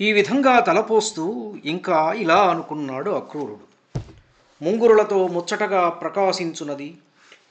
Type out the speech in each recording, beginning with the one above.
ఈ విధంగా తలపోస్తూ ఇంకా ఇలా అనుకున్నాడు అక్రూరుడు. ముంగురులతో ముచ్చటగా ప్రకాశించునది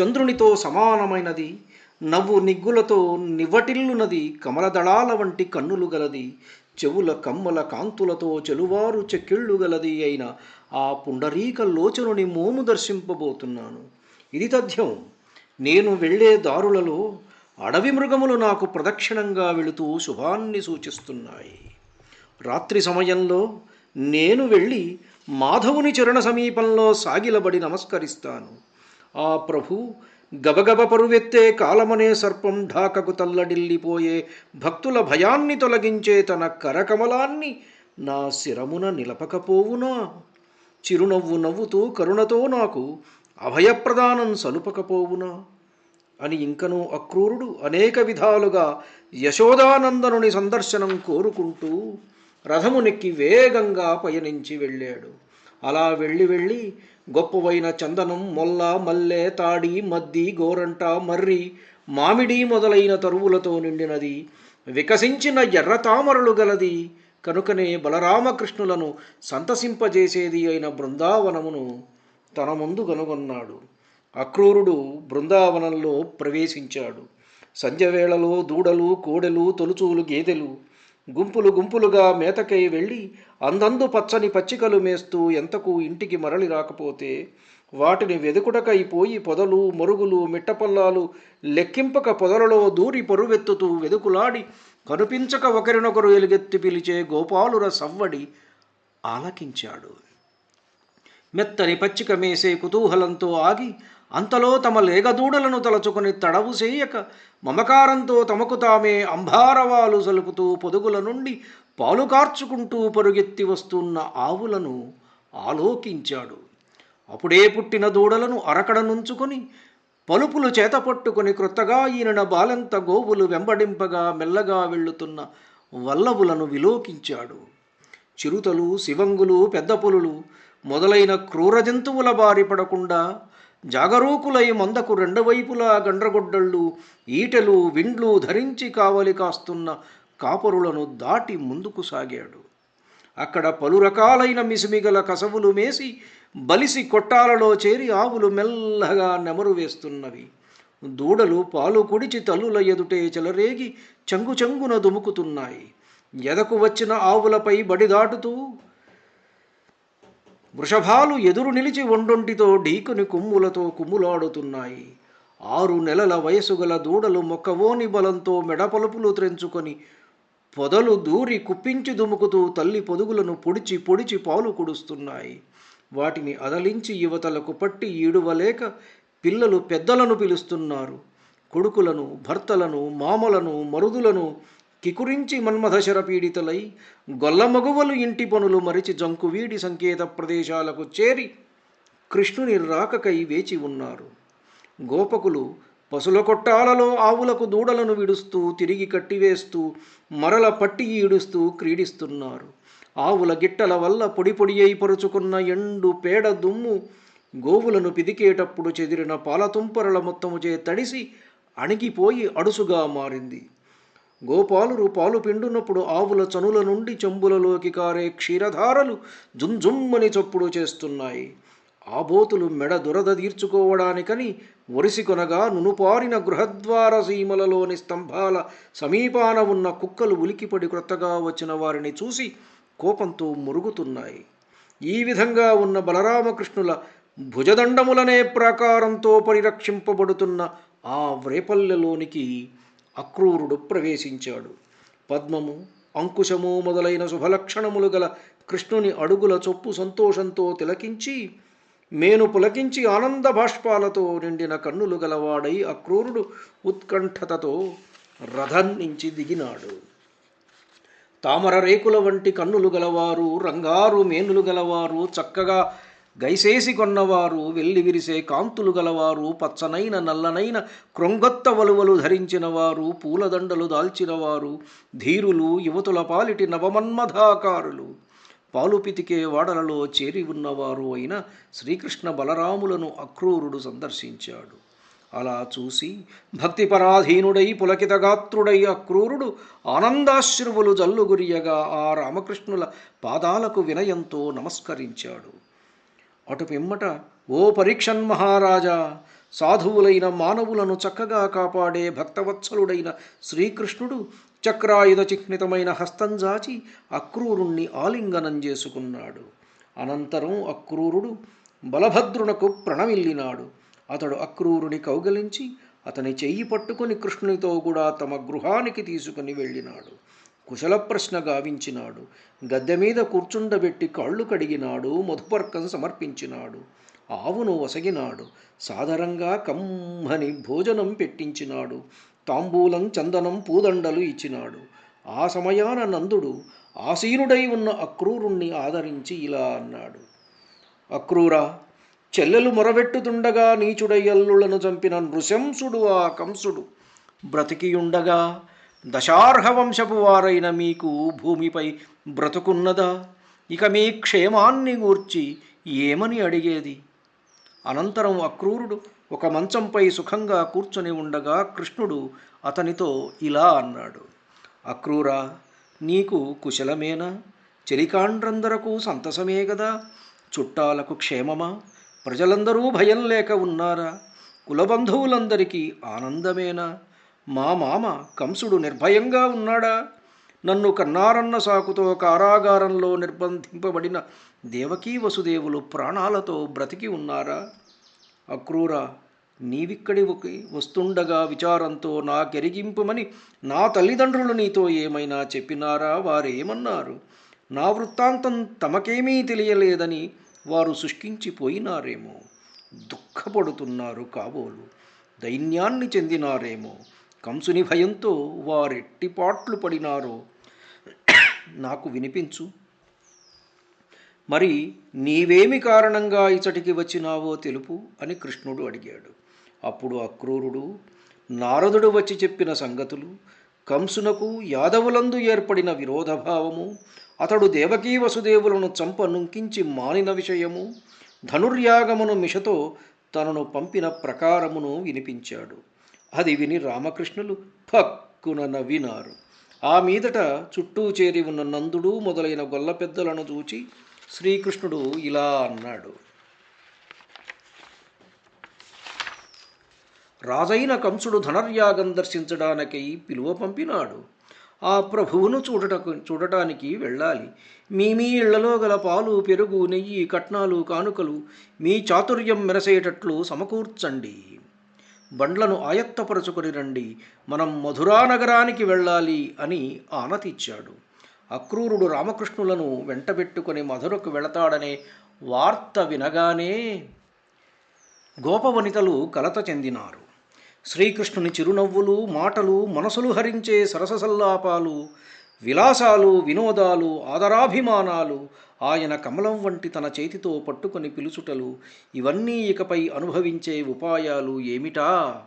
చంద్రునితో సమానమైనది నవ్వు నిగ్గులతో నివ్వటిల్లునది కమలదళాల వంటి కన్నులు గలది చెవుల కమ్మల కాంతులతో చెలువారు చెక్కిళ్ళు గలది అయిన ఆ పుండరీక లోచనుని మోము దర్శింపబోతున్నాను. ఇది తథ్యం. నేను వెళ్ళే దారులలో అడవి మృగములు నాకు ప్రదక్షిణంగా వెళుతూ శుభాన్ని సూచిస్తున్నాయి. రాత్రి సమయంలో నేను వెళ్ళి మాధవుని చరణ సమీపంలో సాగిలబడి నమస్కరిస్తాను. ఆ ప్రభు గబగబ పరువెత్తే కాలమనే సర్పం ఢాకకు తల్లడిల్లిపోయే భక్తుల భయాన్ని తొలగించే తన కరకమలాన్ని నా శిరమున నిలపకపోవునా? చిరునవ్వు నవ్వుతూ కరుణతో నాకు అభయప్రదానం సలుపకపోవునా? అని ఇంకనూ అక్రూరుడు అనేక విధాలుగా యశోదానందనుని సందర్శనం కోరుకుంటూ రథమునెక్కి వేగంగా పయనించి వెళ్ళాడు. అలా వెళ్ళి వెళ్ళి గొప్పవైన చందనం మొల్ల మల్లె తాడి మద్ది గోరంట మర్రి మామిడి మొదలైన తరువులతో నిండినది. వికసించిన ఎర్ర తామరలు గలది. కనుకనే బలరామకృష్ణులను సంతసింపజేసేది అయిన బృందావనమును తన ముందు కనుగొన్నాడు. అక్రూరుడు బృందావనంలో ప్రవేశించాడు. సంధ్యవేళలో దూడలు కోడెలు తొలుచూలు గేదెలు గుంపులు గుంపులుగా మేతకై వెళ్ళి అందందు పచ్చని పచ్చికలు మేస్తూ ఎంతకు ఇంటికి మరలి రాకపోతే వాటిని వెదుకుటకై పోయి పొదలు మరుగులు మిట్టపల్లాలు లెక్కింపక పొదలలో దూరి పరువెత్తుతూ వెదుకులాడి కనిపించక ఒకరినొకరు ఎలుగెత్తి పిలిచే గోపాలుర సవ్వడి ఆలకించాడు. మెత్తని పచ్చిక మేసే కుతూహలంతో ఆగి అంతలో తమ లేగదూడలను తలచుకొని తడవు చేయక మమకారంతో తమకు తామే అంభారవాలు సలుపుతూ పొదుగుల నుండి పాలు కార్చుకుంటూ పరుగెత్తి వస్తున్న ఆవులను ఆలోకించాడు. అప్పుడే పుట్టిన దూడలను అరకడ నుంచుకొని పలుపులు చేతపట్టుకుని క్రొత్తగా ఈయన బాలెంత గోవులు వెంబడింపగా మెల్లగా వెళ్ళుతున్న వల్లవులను విలోకించాడు. చిరుతలు శివంగులు పెద్ద పులులు మొదలైన క్రూర జంతువుల బారి పడకుండా జాగరూకులై మందకు రెండు వైపులా గండ్రగొడ్డళ్ళు ఈటలు విండ్లు ధరించి కావలి కాస్తున్న కాపరులను దాటి ముందుకు సాగాడు. అక్కడ పలు రకాలైన మిసిమిగల కసవులు మేసి బలిసి కొట్టాలలో చేరి ఆవులు మెల్లగా నెమరు వేస్తున్నవి. దూడలు పాలు కుడిచి తల్లుల ఎదుటే చెలరేగి చంగు చంగున దుముకుతున్నాయి. ఎదకు వచ్చిన ఆవులపై బడి దాటుతూ వృషభాలు ఎదురు నిలిచి ఒండొంటితో ఢీకుని కుమ్ములతో కుమ్ములాడుతున్నాయి. ఆరు నెలల వయసుగల దూడలు మొక్కవోని బలంతో మెడపలుపులు త్రెంచుకొని పొదలు దూరి కుప్పించి దుముకుతూ తల్లి పొదుగులను పొడిచి పొడిచి పాలు కుడుస్తున్నాయి. వాటిని అదలించి యువతలకు పట్టి ఈడువలేక పిల్లలు పెద్దలను పిలుస్తున్నారు. కొడుకులను భర్తలను మామలను మరుదులను కికురించి మన్మధశర పీడితలై గొల్లమగువలు ఇంటి పనులు మరిచి జంకువీడి సంకేత ప్రదేశాలకు చేరి కృష్ణుని రాకకై వేచి ఉన్నారు. గోపకులు పశుల కొట్టాలలో ఆవులకు దూడలను విడుస్తూ తిరిగి కట్టివేస్తూ మరల పట్టి ఈడుస్తూ క్రీడిస్తున్నారు. ఆవుల గిట్టల వల్ల పొడి పొడి అయి పరుచుకున్న ఎండు పేడ దుమ్ము గోవులను పిదికేటప్పుడు చెదిరిన పాలతుంపరల మొత్తముచే తడిసి అణిగిపోయి అడుసుగా మారింది. గోపాలురు పాలు పిండునప్పుడు ఆవుల చనుల నుండి చెంబులలోకి కారే క్షీరధారలు జుంజుమ్మని చప్పుడు చేస్తున్నాయి. ఆబోతులు మెడ దురద తీర్చుకోవడానికని ఒరిసి కొనగా నునుపారిన గృహద్వార సీమలలోని స్తంభాల సమీపాన ఉన్న కుక్కలు ఉలికిపడి క్రొత్తగా వచ్చిన వారిని చూసి కోపంతో మురుగుతున్నాయి. ఈ విధంగా ఉన్న బలరామకృష్ణుల భుజదండములనే ప్రాకారంతో పరిరక్షింపబడుతున్న ఆ వ్రేపల్లెలోనికి అక్రూరుడు ప్రవేశించాడు. పద్మము అంకుశము మొదలైన శుభలక్షణములు గల కృష్ణుని అడుగుల చొప్పు సంతోషంతో తిలకించి మేను పులకించి ఆనంద బాష్పాలతో నిండిన కన్నులు గలవాడై అక్రూరుడు ఉత్కంఠతతో రథం నుంచి దిగినాడు. తామర రేకుల వంటి కన్నులు గలవారు రంగారు మేనులు గలవారు చక్కగా గైసేసి కొన్నవారు వెల్లి విరిసే కాంతులు గలవారు పచ్చనైన నల్లనైన క్రొంగొత్త వలువలు ధరించినవారు పూలదండలు దాల్చినవారు ధీరులు యువతుల పాలిటి నవమన్మధాకారులు పాలు పితికే వాడలలో చేరి ఉన్నవారు అయిన శ్రీకృష్ణ బలరాములను అక్రూరుడు సందర్శించాడు. అలా చూసి భక్తిపరాధీనుడై పులకితగాత్రుడై అక్రూరుడు ఆనందాశ్రువులు జల్లుగురియగా ఆ రామకృష్ణుల పాదాలకు వినయంతో నమస్కరించాడు. అటు పిమ్మట ఓ పరీక్షన్ మహారాజా సాధువులైన మానవులను చక్కగా కాపాడే భక్తవత్సలుడైన శ్రీకృష్ణుడు చక్రాయుధ చిహ్నితమైన హస్తం జాచి అక్రూరుణ్ణి ఆలింగనం చేసుకున్నాడు. అనంతరం అక్రూరుడు బలభద్రునకు ప్రణమిల్లినాడు. అతడు అక్రూరుని కౌగలించి అతని చెయ్యి పట్టుకొని కృష్ణునితో కూడా తమ గృహానికి తీసుకుని వెళ్ళినాడు. కుశల ప్రశ్న గావించినాడు. గద్దె మీద కూర్చుండబెట్టి కాళ్ళు కడిగినాడు. మధుపర్కం సమర్పించినాడు. ఆవును వసగినాడు సాదరంగా కమ్మని భోజనం పెట్టించినాడు. తాంబూలం చందనం పూదండలు ఇచ్చినాడు. ఆ సమయాన నందుడు ఆసీనుడై ఉన్న అక్రూరుణ్ణి ఆదరించి ఇలా అన్నాడు. అక్రూరా చెల్లెలు మొరబెట్టుతుండగా నీచుడై అల్లులను చంపిన నృశంసుడు ఆ కంసుడు. బ్రతికియుండగా దశార్హ వంశపు వారైన మీకు భూమిపై బ్రతుకున్నదా? ఇక మీ క్షేమాన్ని గూర్చి ఏమని అడిగేది? అనంతరం అక్రూరుడు ఒక మంచంపై సుఖంగా కూర్చొని ఉండగా కృష్ణుడు అతనితో ఇలా అన్నాడు. అక్రూరా నీకు కుశలమేనా? చెలికాండ్రందరకు సంతసమే కదా చుట్టాలకు క్షేమమా? ప్రజలందరూ భయం లేక ఉన్నారా? కులబంధువులందరికీ ఆనందమేనా? మా మామ కంసుడు నిర్భయంగా ఉన్నాడా? నన్ను కన్నారన్న సాకుతో కారాగారంలో నిర్బంధింపబడిన దేవకీ వసుదేవులు ప్రాణాలతో బ్రతికి ఉన్నారా? అక్రూర నీవిక్కడికి వస్తుండగా విచారంతో నాకెరిగింపుమని నా తల్లిదండ్రులు నీతో ఏమైనా చెప్పినారా? వారేమన్నారు? నా వృత్తాంతం తమకేమీ తెలియలేదని వారు శుష్కించిపోయినారేమో? దుఃఖపడుతున్నారు కాబోలు. దైన్యాన్ని చెందినారేమో? కంసుని భయంతో వారెట్టిపాట్లు పడినారో నాకు వినిపించు. మరి నీవేమి కారణంగా ఇచటికి వచ్చినావో తెలుపు అని కృష్ణుడు అడిగాడు. అప్పుడు అక్రూరుడు నారదుడు వచ్చి చెప్పిన సంగతులు కంసునకు యాదవులందు ఏర్పడిన విరోధభావము అతడు దేవకీ వసుదేవులను చంప నుంకించి మానిన విషయము ధనుర్యాగమును మిషతో తనను పంపిన ప్రకారమును వినిపించాడు. అది విని రామకృష్ణులు పక్కున నవ్వినారు. ఆ మీదట చుట్టూ చేరి ఉన్న నందుడు మొదలైన గొల్ల పెద్దలను చూచి శ్రీకృష్ణుడు ఇలా అన్నాడు. రాజైన కంసుడు ధనర్యాగం దర్శించడానికై పిలువ పంపినాడు. ఆ ప్రభువును చూడటకు చూడటానికి వెళ్ళాలి. మీ మీ ఇళ్ళలో గల పాలు పెరుగు నెయ్యి కట్నాలు కానుకలు మీ చాతుర్యం మెరసేటట్లు సమకూర్చండి. బండ్లను ఆయత్తపరచుకొని రండి మనం మధురా నగరానికి వెళ్ళాలి అని ఆనతిచ్చాడు. అక్రూరుడు రామకృష్ణులను వెంటబెట్టుకుని మధురకు వెళతాడనే వార్త వినగానే గోపవనితలు కలత చెందినారు. శ్రీకృష్ణుని చిరునవ్వులు మాటలు మనసులు హరించే సరససల్లాపాలు విలాసాలు వినోదాలు ఆదరాభిమానాలు ఆయన కమలం వంటి తన చేతితో పట్టుకొని పిలుచుటలు ఇవన్నీ ఇకపై అనుభవించే ఉపాయాలు ఏమిటా?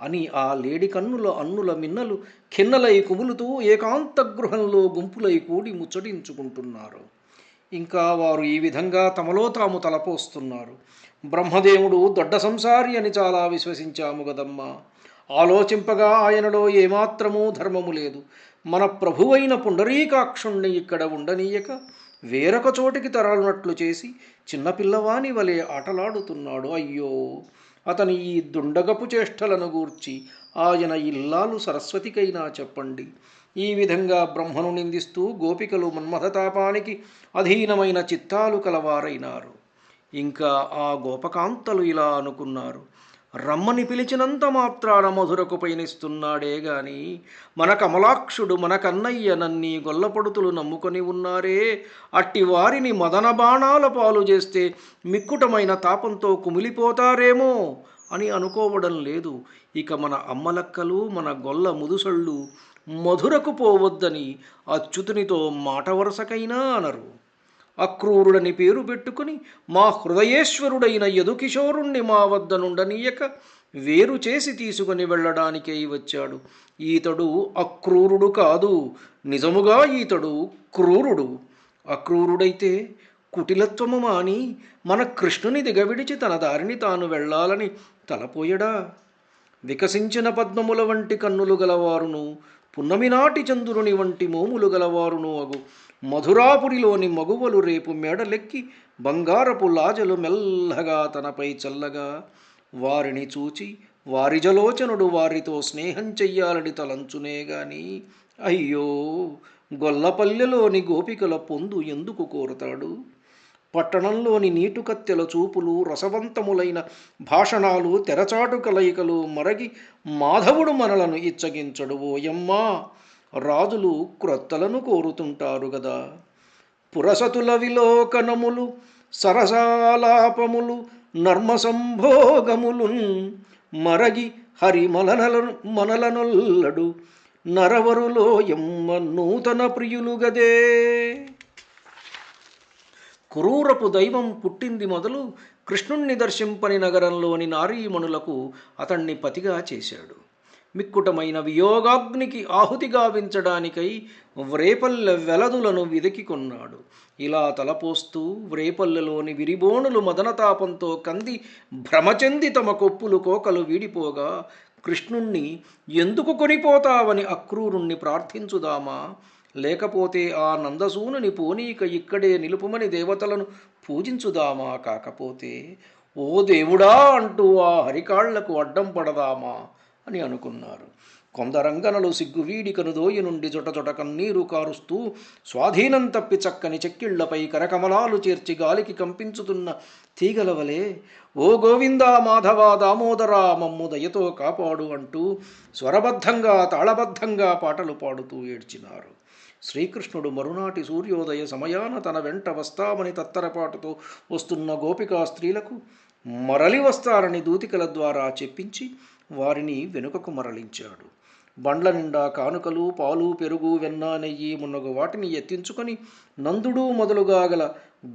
అని ఆ లేడి కన్నుల అన్నుల మిన్నలు ఖిన్నలై కుములుతూ ఏకాంత గృహంలో గుంపులై కూడి ముచ్చటించుకుంటున్నారు. ఇంకా వారు ఈ విధంగా తమలో తాము తలపోస్తున్నారు. బ్రహ్మదేవుడు దొడ్డ సంసారి అని చాలా విశ్వసించాము గదమ్మా. ఆలోచింపగా ఆయనలో ఏమాత్రమూ ధర్మము లేదు. మన ప్రభువైన పుండరీకాక్షుణ్ణి ఇక్కడ ఉండనీయక వేరొక చోటికి తరలినట్లు చేసి చిన్నపిల్లవాని వలె ఆటలాడుతున్నాడు. అయ్యో! అతని ఈ దుండగపు చేష్టలను గూర్చి ఆయన ఇల్లాలు సరస్వతికైనా చెప్పండి. ఈ విధంగా బ్రహ్మను నిందిస్తూ గోపికలు మన్మథతాపానికి అధీనమైన చిత్తాలు కలవారైనారు. ఇంకా ఆ గోపకాంతలు ఇలా అనుకున్నారు. రమ్మని పిలిచినంత మాత్రాన మధురకు పయనిస్తున్నాడే గాని మన కమలాక్షుడు మన కన్నయ్య నన్ని గొల్లపడుతులు నమ్ముకొని ఉన్నారే. అట్టి వారిని మదన బాణాల పాలు చేస్తే మిక్కుటమైన తాపంతో కుమిలిపోతారేమో అని అనుకోవడం లేదు. ఇక మన అమ్మలక్కలు మన గొల్ల ముదుసళ్ళు మధురకు పోవద్దని అచ్యుతునితో మాట వరుసకైనా అనరు. అక్రూరుడని పేరు పెట్టుకుని మా హృదయేశ్వరుడైన యదుకిషోరుణ్ణి మా వద్ద నుండనీయక వేరు చేసి తీసుకుని వెళ్ళడానికై వచ్చాడు. ఈతడు అక్రూరుడు కాదు నిజముగా ఈతడు క్రూరుడు. అక్రూరుడైతే కుటిలత్వము మాని మన కృష్ణుని దిగవిడిచి తన దారిని తాను వెళ్ళాలని తలపోయడా? వికసించిన పద్మముల వంటి కన్నులు గలవారును పున్నమినాటి చంద్రుని వంటి మోములు గలవారును అగు. మధురాపురిలోని మగువలు రేపు మేడలెక్కి బంగారపు లాజలు మెల్లగా తనపై చల్లగా. వారిని చూచి వారి జలోచనుడు వారితో స్నేహం చెయ్యాలని తలంచునే గాని అయ్యో గొల్లపల్లెలోని గోపికల పొందు ఎందుకు కోరుతాడు? పట్టణంలోని నీటుకత్తెల చూపులు రసవంతములైన భాషణాలు తెరచాటు కలయికలు మరగి మాధవుడు మనలను ఇచ్చగించడు ఓయమ్మా రాజులు క్రొత్తలను కోరుతుంటారు గదా! పురసతుల విలోకనములు సరసాలాపములు నర్మసంభోగములున్ మరగి హరి మనల మనలనొల్లడు నరవరులో ఎమ్మ నూతన ప్రియులు గదే! క్రూరపు దైవం పుట్టింది మొదలు కృష్ణుణ్ణి దర్శింపని నగరంలోని నారీమణులకు అతణ్ణి పతిగా చేశాడు. మిక్కుటమైన వియోగాగ్నికి ఆహుతి గావించడానికై వ్రేపల్లె వెలదులను వెదికి కొన్నాడు. ఇలా తలపోస్తూ వ్రేపల్లెలోని విరిబోణులు మదనతాపంతో కంది భ్రమచెంది తమ కొప్పులు కోకలు వీడిపోగా కృష్ణుణ్ణి ఎందుకు కొనిపోతావని అక్రూరుణ్ణి ప్రార్థించుదామా? లేకపోతే ఆ నందసూనుని పోనీక ఇక్కడే నిలుపుమని దేవతలను పూజించుదామా కాకపోతే ఓ దేవుడా అంటూ ఆ హరికాళ్ళకు అడ్డం పడదామా అని అనుకున్నారు. కొందరంగనలు సిగ్గువీడికను దోయి నుండి జొట కన్నీరు కారుస్తూ స్వాధీనం తప్పి చక్కని చెక్కిళ్ళపై కరకమలాలు చేర్చి గాలికి కంపించుతున్న తీగలవలే ఓ గోవిందా మాధవ దామోదరా మమ్ము దయతో కాపాడు అంటూ స్వరబద్ధంగా తాళబద్ధంగా పాటలు పాడుతూ ఏడ్చినారు. శ్రీకృష్ణుడు మరునాటి సూర్యోదయ సమయాన తన వెంట వస్తామని తత్తరపాటుతో వస్తున్న గోపికా స్త్రీలకు మరలి వస్తారని దూతికల ద్వారా చెప్పించి వారిని వెనుకకు మరలించాడు. బండ్ల నిండా కానుకలు పాలు పెరుగు వెన్న నెయ్యి మున్నగు వాటిని ఎత్తించుకొని నందుడు మొదలుగా గల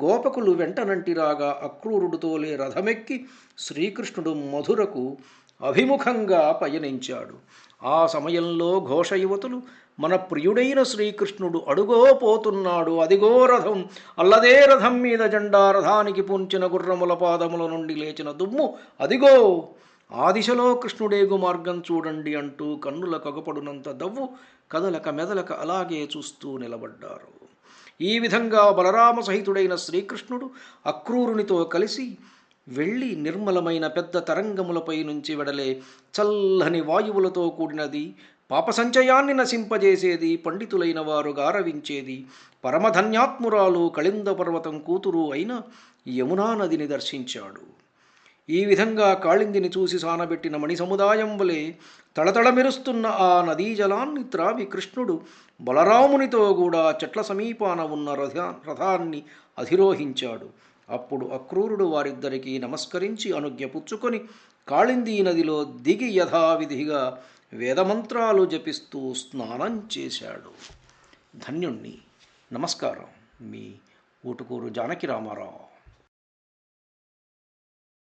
గోపకులు వెంటనంటిరాగా అక్రూరుడితోలే రథమెక్కి శ్రీకృష్ణుడు మధురకు అభిముఖంగా పయనించాడు. ఆ సమయంలో ఘోష యువతులు మన ప్రియుడైన శ్రీకృష్ణుడు అడుగో పోతున్నాడు. అదిగో రథం. అల్లదే రథం మీద జెండా రథానికి పుంచిన గుర్రముల పాదముల నుండి లేచిన దుమ్ము. అదిగో ఆ దిశలో కృష్ణుడేగు మార్గం చూడండి అంటూ కన్నుల కగపడునంత దవ్వు కదలక మెదలక అలాగే చూస్తూ నిలబడ్డారు. ఈ విధంగా బలరామ సహితుడైన శ్రీకృష్ణుడు అక్రూరునితో కలిసి వెళ్ళి నిర్మలమైన పెద్ద తరంగములపై నుంచి వెడలే చల్లని వాయువులతో కూడినది పాప సంచయాన్ని నశింపజేసేది పండితులైన వారు గారవించేది. పరమధన్యాత్మురాలు కళింద పర్వతం కూతురు అయిన యమునా నదిని దర్శించాడు. ఈ విధంగా కాళిందిని చూసి సానబెట్టిన మణి సముదాయం వలె తళతళ మెరుస్తున్న ఆ నదీ జలాన్ని త్రావి కృష్ణుడు బలరామునితో కూడా చెట్ల సమీపాన ఉన్న రథ రథాన్ని అధిరోహించాడు. అప్పుడు అక్రూరుడు వారిద్దరికీ నమస్కరించి అనుజ్ఞ పుచ్చుకొని కాళిందీ నదిలో దిగి యథావిధిగా వేదమంత్రాలు జపిస్తూ స్నానం చేశాడు. ధన్యుణ్ణి. నమస్కారం. మీ ఊటుకూరు జానకి రామారావు.